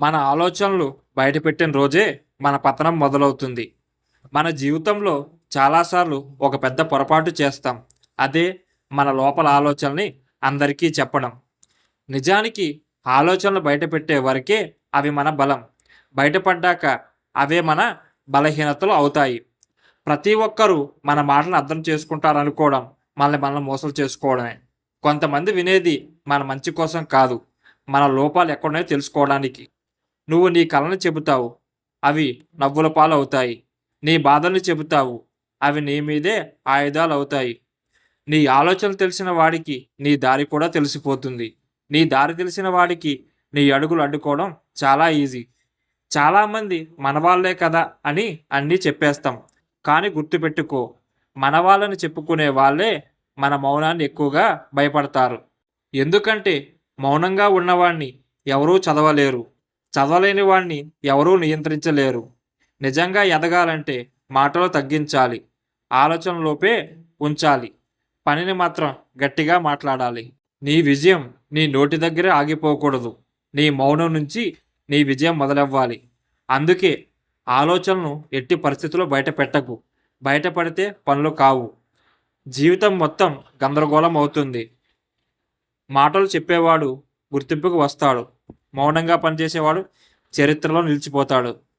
మన ఆలోచనలు బయటపెట్టిన రోజే మన పతనం మొదలవుతుంది. మన జీవితంలో చాలాసార్లు ఒక పెద్ద పొరపాటు చేస్తాం. అదే మన లోపల ఆలోచనని అందరికీ చెప్పడం. నిజానికి ఆలోచనలు బయటపెట్టే వరకే అవి మన బలం. బయటపడ్డాక అవే మన బలహీనతలు అవుతాయి. ప్రతి ఒక్కరూ మన మాటలను అర్థం చేసుకుంటారనుకోవడం మనల్ని మనల్ని మోసలు చేసుకోవడమే. కొంతమంది వినేది మన మంచి కోసం కాదు మన లోపాలు ఎక్కడున్నాయో తెలుసుకోవడానికి. నువ్వు నీ కళను చెబుతావు. అవి నవ్వుల పాలవుతాయి. నీ బాధలు చెబుతావు. అవి నీ మీదే ఆయుధాలు అవుతాయి నీ ఆలోచనలు తెలిసిన వాడికి నీ దారి కూడా తెలిసిపోతుంది. నీ దారి తెలిసిన వాడికి నీ అడుగులు అడ్డుకోవడం చాలా ఈజీ. చాలామంది మనవాళ్ళే కదా అని అన్నీ చెప్పేస్తాం. కానీ గుర్తుపెట్టుకో మనవాళ్ళని చెప్పుకునే వాళ్ళే మన మౌనాన్ని ఎక్కువగా భయపడతారు. ఎందుకంటే మౌనంగా ఉన్నవాణ్ణి ఎవరూ చదవలేరు. చదవలేని వాణ్ణి ఎవరూ నియంత్రించలేరు. నిజంగా ఎదగాలంటే మాటలు తగ్గించాలి ఆలోచనలోపే ఉంచాలి పనిని మాత్రం గట్టిగా మాట్లాడాలి. నీ విజయం నీ నోటి దగ్గరే ఆగిపోకూడదు. నీ మౌనం నుంచి నీ విజయం మొదలవ్వాలి. అందుకే ఆలోచనను ఎట్టి పరిస్థితుల్లో బయట పెట్టకు బయటపడితే పనులు కావు. జీవితం మొత్తం గందరగోళం అవుతుంది. మాటలు చెప్పేవాడు గుర్తింపుకు వస్తాడు. మౌనంగా పనిచేసేవాడు చరిత్రలో నిలిచిపోతాడు.